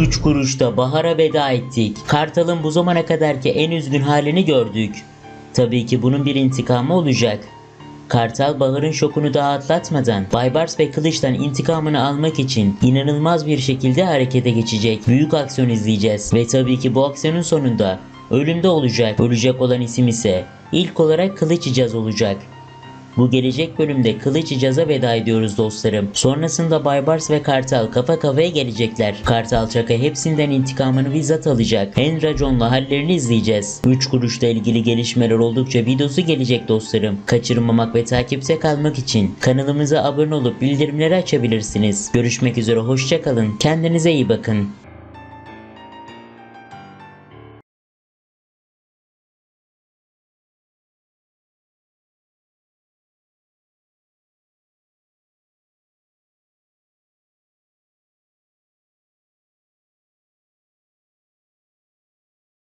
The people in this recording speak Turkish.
Üç kuruşta bahara veda ettik. Kartal'ın bu zamana kadarki en üzgün halini gördük. Tabii ki bunun bir intikamı olacak. Kartal Bahar'ın şokunu daha atlatmadan Baybars ve Kılıç'tan intikamını almak için inanılmaz bir şekilde harekete geçecek. Büyük aksiyon izleyeceğiz ve tabii ki bu aksiyonun sonunda ölümde olacak. Ölecek olan isim ise ilk olarak Kılıç olacak. Bu gelecek bölümde Kılıç İcaz'a veda ediyoruz dostlarım. Sonrasında Baybars ve Kartal kafa kafaya gelecekler. Kartal Çaka hepsinden intikamını bizzat alacak. En raconlu hallerini izleyeceğiz. 3 kuruşla ilgili gelişmeler oldukça videosu gelecek dostlarım. Kaçırmamak ve takipte kalmak için kanalımıza abone olup bildirimleri açabilirsiniz. Görüşmek üzere hoşçakalın. Kendinize iyi bakın.